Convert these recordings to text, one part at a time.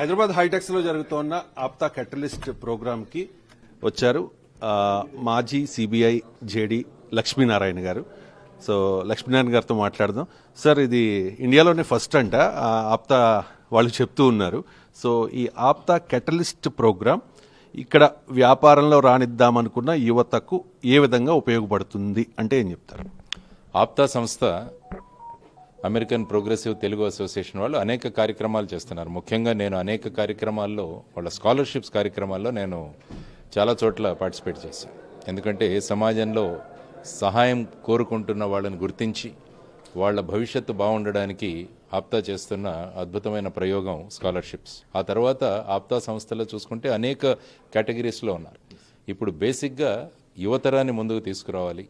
Hyderabad హైటెక్స్లో జరుగుతోన్న APTA catalyst ప్రోగ్రామ్కి వచ్చారు మాజీ సిబిఐ జేడి లక్ష్మీనారాయణ గారు. సో లక్ష్మీనారాయణ గారితో మాట్లాడదాం. సార్ ఇది ఇండియాలోనే ఫస్ట్ అంట ఆప్తా వాళ్ళు చెప్తూ ఉన్నారు. సో ఈ ఆప్తా కెటలిస్ట్ ప్రోగ్రామ్ ఇక్కడ వ్యాపారంలో రానిద్దామనుకున్న యువతకు ఏ విధంగా ఉపయోగపడుతుంది అంటే ఏం చెప్తారు? ఆప్తా సంస్థ అమెరికన్ ప్రోగ్రెసివ్ తెలుగు అసోసియేషన్ వాళ్ళు అనేక కార్యక్రమాలు చేస్తున్నారు. ముఖ్యంగా నేను అనేక కార్యక్రమాల్లో వాళ్ళ స్కాలర్షిప్స్ కార్యక్రమాల్లో నేను చాలా చోట్ల పార్టిసిపేట్ చేశాను. ఎందుకంటే సమాజంలో సహాయం కోరుకుంటున్న వాళ్ళని గుర్తించి వాళ్ళ భవిష్యత్తు బాగుండడానికి ఆప్తా చేస్తున్న అద్భుతమైన ప్రయోగం స్కాలర్షిప్స్. ఆ తర్వాత ఆప్తా సంస్థలో చూసుకుంటే అనేక కేటగిరీస్లో ఉన్నారు. ఇప్పుడు బేసిక్గా యువతరాన్ని ముందుకు తీసుకురావాలి.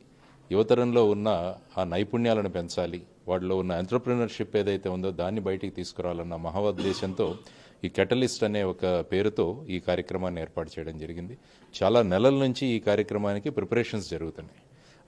యువతరంలో ఉన్న ఆ నైపుణ్యాలను పెంచాలి. వాళ్ళలో ఉన్న ఎంటర్ప్రినర్షిప్ ఏదైతే ఉందో దాన్ని బయటికి తీసుకురావాలన్న మహోద్దేశంతో ఈ కెటలిస్ట్ అనే ఒక పేరుతో ఈ కార్యక్రమాన్ని ఏర్పాటు చేయడం జరిగింది. చాలా నెలల నుంచి ఈ కార్యక్రమానికి ప్రిపరేషన్స్ జరుగుతున్నాయి.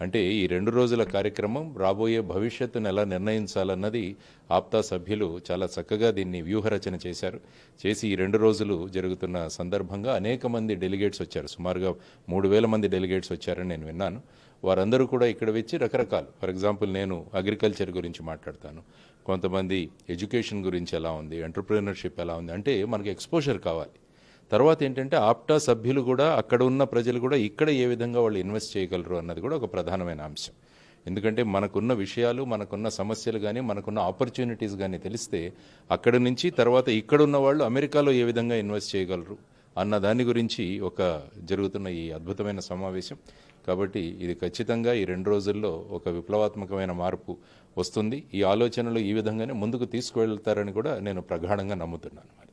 అంటే ఈ రెండు రోజుల కార్యక్రమం రాబోయే భవిష్యత్తును ఎలా నిర్ణయించాలన్నది ఆప్తా సభ్యులు చాలా చక్కగా దీన్ని వ్యూహరచన చేశారు. చేసి ఈ రెండు రోజులు జరుగుతున్న సందర్భంగా అనేక మంది డెలిగేట్స్ వచ్చారు. సుమారుగా మూడు వేల మంది డెలిగేట్స్ వచ్చారని నేను విన్నాను. వారందరూ కూడా ఇక్కడ వచ్చి రకరకాలు. ఫర్ ఎగ్జాంపుల్ నేను అగ్రికల్చర్ గురించి మాట్లాడతాను. కొంతమంది ఎడ్యుకేషన్ గురించి ఎలా ఉంది ఎంటర్ప్రీనర్షిప్ ఎలా ఉంది అంటే మనకి ఎక్స్పోజర్ కావాలి. తర్వాత ఏంటంటే ఆప్టా సభ్యులు కూడా అక్కడ ఉన్న ప్రజలు కూడా ఇక్కడ ఏ విధంగా వాళ్ళు ఇన్వెస్ట్ చేయగలరు అన్నది కూడా ఒక ప్రధానమైన అంశం. ఎందుకంటే మనకున్న విషయాలు మనకున్న సమస్యలు కానీ మనకున్న ఆపర్చునిటీస్ కానీ తెలిస్తే అక్కడ నుంచి తర్వాత ఇక్కడ ఉన్న వాళ్ళు అమెరికాలో ఏ విధంగా ఇన్వెస్ట్ చేయగలరు అన్న దాని గురించి ఒక జరుగుతున్న ఈ అద్భుతమైన సమావేశం. కాబట్టి ఇది ఖచ్చితంగా ఈ రెండు రోజుల్లో ఒక విప్లవాత్మకమైన మార్పు వస్తుంది. ఈ ఆలోచనలు ఈ విధంగానే ముందుకు తీసుకువెళ్తారని కూడా నేను ప్రగాఢంగా నమ్ముతున్నాను మరి.